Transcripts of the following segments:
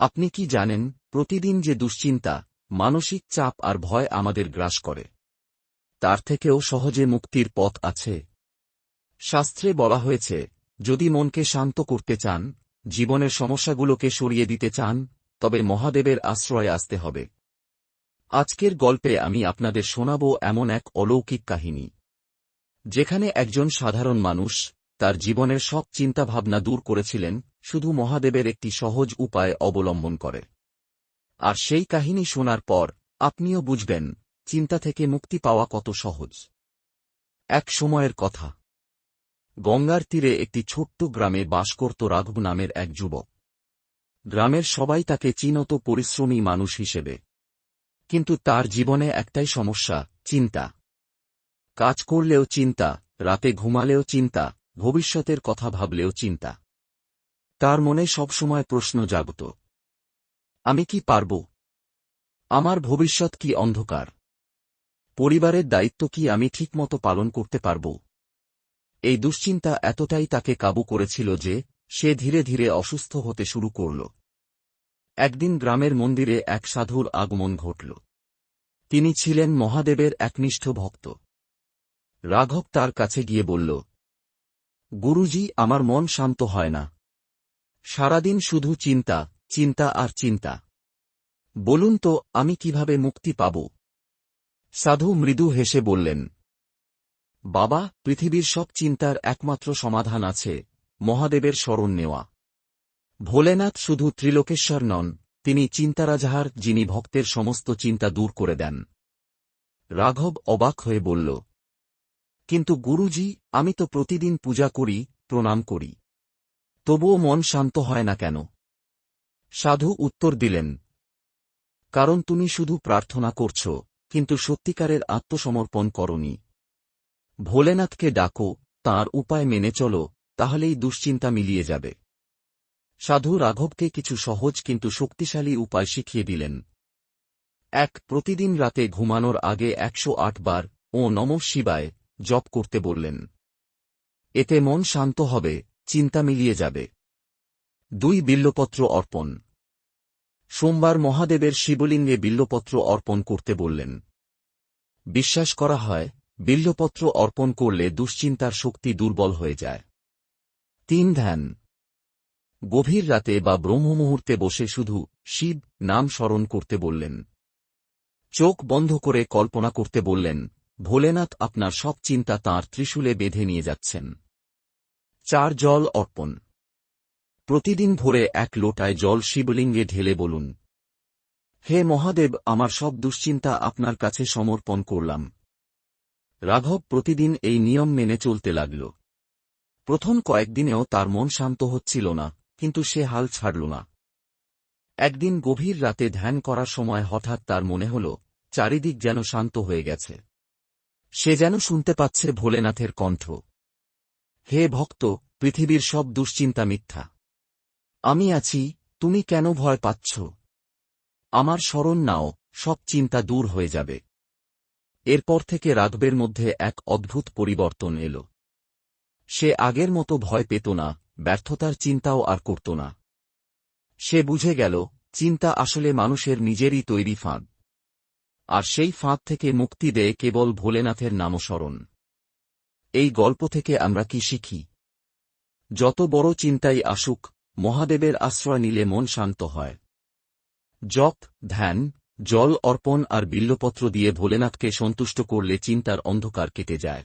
আপনি কি জানেন, প্রতিদিন যে দুশ্চিন্তা, মানসিক চাপ আর ভয় আমাদের গ্রাস করে, তার থেকেও সহজে মুক্তির পথ আছে। শাস্ত্রে বলা হয়েছে, যদি মনকে শান্ত করতে চান, জীবনের সমস্যাগুলোকে সরিয়ে দিতে চান, তবে মহাদেবের আশ্রয়ে আসতে হবে। আজকের গল্পে আমি আপনাদের শোনাব এমন এক অলৌকিক কাহিনী। যেখানে একজন সাধারণ মানুষ তার জীবনের সব চিন্তাভাবনা দূর করেছিলেন, শুধু মহাদেবের একটি সহজ উপায় অবলম্বন করে। আর সেই কাহিনী শোনার পর, আপনিও বুঝবেন, চিন্তা থেকে মুক্তি পাওয়া কত সহজ। এক সময়ের কথা। গঙ্গার তীরে একটি ছোট্ট গ্রামে বাস করত রাঘব নামের এক যুবক। গ্রামের সবাই তাকে চিনত পরিশ্রমী মানুষ হিসেবে। কিন্তু তার জীবনে একটাই সমস্যা, চিন্তা। কাজ করলেও চিন্তা, রাতে ঘুমালেও চিন্তা ভবিষ্যতের কথা ভাবলেও চিন্তা। তার মনে সবসময় প্রশ্ন জাগত। আমি কি পারব? আমার ভবিষ্যৎ কি অন্ধকার? পরিবারের দায়িত্ব কি আমি ঠিকমতো পালন করতে পারব? এই দুশ্চিন্তা এতটাই তাকে কাবু করেছিল যে, সে ধীরে ধীরে অসুস্থ হতে শুরু করল। একদিন গ্রামের মন্দিরে এক সাধুর আগমন ঘটল। তিনি ছিলেন মহাদেবের একনিষ্ঠ ভক্ত। রাঘব তার কাছে গিয়ে বলল গুরুজি, আমার মন শান্ত হয় না। সারাদিন শুধু চিন্তা চিন্তা আর চিন্তা। বলুন তো, আমি কীভাবে মুক্তি পাব? সাধু মৃদু হেসে বললেন, বাবা, পৃথিবীর সব চিন্তার একমাত্র সমাধান আছে, মহাদেবের স্মরণ নেওয়া। ভোলেনাথ শুধু ত্রিলোকেশ্বর নন, তিনি চিন্তারাজাহার, যিনি ভক্তের সমস্ত চিন্তা দূর করে দেন। রাঘব অবাক হয়ে বলল কিন্তু গুরুজি, আমি তো প্রতিদিন পূজা করি, প্রণাম করি। তবুও মন শান্ত হয় না কেন? সাধু উত্তর দিলেন, কারণ তুমি শুধু প্রার্থনা করছ, কিন্তু সত্যিকারের আত্মসমর্পণ করনি। ভোলেনাথকে ডাকো, তার উপায় মেনে চলো, তাহলেই দুশ্চিন্তা মিলিয়ে যাবে সাধু রাঘবকে কিছু সহজ কিন্তু শক্তিশালী উপায় শিখিয়ে দিলেন। এক, প্রতিদিন রাতে ঘুমানোর আগে একশো আট বার, ও নম শিবায়। জপ করতে বললেন। এতে মন শান্ত হবে, চিন্তা মিলিয়ে যাবে। দুই বিল্লপত্র অর্পণ। সোমবার মহাদেবের শিবলিঙ্গে বিল্লপত্র অর্পণ করতে বললেন। বিশ্বাস করা হয়, বিল্লপত্র অর্পণ করলে দুশ্চিন্তার শক্তি দুর্বল হয়ে যায়। তিন ধ্যান। গভীর রাতে বা ব্রহ্মমুহূর্তে বসে শুধু শিব নাম স্মরণ করতে বললেন। চোখ বন্ধ করে কল্পনা করতে বললেন ভোলেনাথ আপনার সব চিন্তা তাঁর ত্রিশূলে বেঁধে নিয়ে যাচ্ছেন। চার জল অর্পণ। প্রতিদিন ভোরে এক লোটায় জল শিবলিঙ্গে ঢেলে বলুন, হে মহাদেব, আমার সব দুশ্চিন্তা আপনার কাছে সমর্পণ করলাম। রাঘব প্রতিদিন এই নিয়ম মেনে চলতে লাগল। প্রথম কয়েকদিনেও তার মন শান্ত হচ্ছিল না, কিন্তু সে হাল ছাড়ল না। একদিন গভীর রাতে ধ্যান করার সময় হঠাৎ তার মনে হল, চারিদিক যেন শান্ত হয়ে গেছে। সে যেন শুনতে পাচ্ছে ভোলেনাথের কণ্ঠ। হে ভক্ত, পৃথিবীর সব দুশ্চিন্তা মিথ্যা। আমি আছি, তুমি কেন ভয় পাচ্ছ? আমার স্মরণ নাও, সব চিন্তা দূর হয়ে যাবে। এরপর থেকে রাঘবের মধ্যে এক অদ্ভুত পরিবর্তন এল। সে আগের মতো ভয় পেত না, ব্যর্থতার চিন্তাও আর করত না। সে বুঝে গেল, চিন্তা আসলে মানুষের নিজেরই তৈরি ফাঁদ। আর সেই ফাঁদ থেকে মুক্তি দেয় কেবল ভোলেনাথের নামস্মরণ। এই গল্প থেকে আমরা কি শিখি? যত বড় চিন্তাই আসুক, মহাদেবের আশ্রয় নিলে মন শান্ত হয়। জপ, ধ্যান, জল অর্পণ আর বিল্লপত্র দিয়ে ভোলেনাথকে সন্তুষ্ট করলে চিন্তার অন্ধকার কেটে যায়।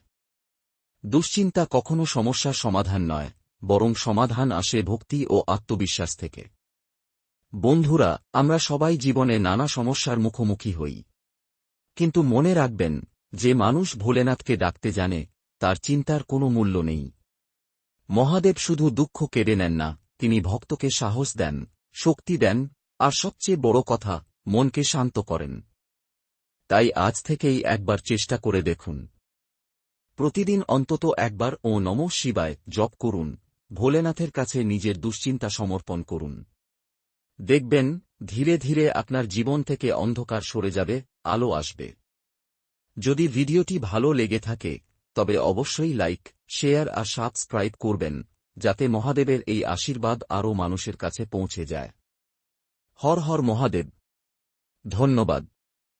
দুশ্চিন্তা কখনো সমস্যার সমাধান নয়, বরং সমাধান আসে ভক্তি ও আত্মবিশ্বাস থেকে। বন্ধুরা, আমরা সবাই জীবনে নানা সমস্যার মুখোমুখি হই। কিন্তু মনে রাখবেন, যে মানুষ ভোলেনাথকে ডাকতে জানে, তার চিন্তার কোনো মূল্য নেই। মহাদেব শুধু দুঃখ কেড়ে নেন না, তিনি ভক্তকে সাহস দেন, শক্তি দেন, আর সবচেয়ে বড় কথা, মনকে শান্ত করেন। তাই আজ থেকেই একবার চেষ্টা করে দেখুন। প্রতিদিন অন্তত একবার ও নম শিবায় জপ করুন, ভোলেনাথের কাছে নিজের দুশ্চিন্তা সমর্পণ করুন। দেখবেন ধীরে ধীরে আপনার জীবন থেকে অন্ধকার সরে যাবে, আলো আসবে। যদি ভিডিওটি ভালো লেগে থাকে, তবে অবশ্যই লাইক, শেয়ার আর সাবস্ক্রাইব করবেন, যাতে মহাদেবের এই আশীর্বাদ আরও মানুষের কাছে পৌঁছে যায়। হর হর মহাদেব। ধন্যবাদ।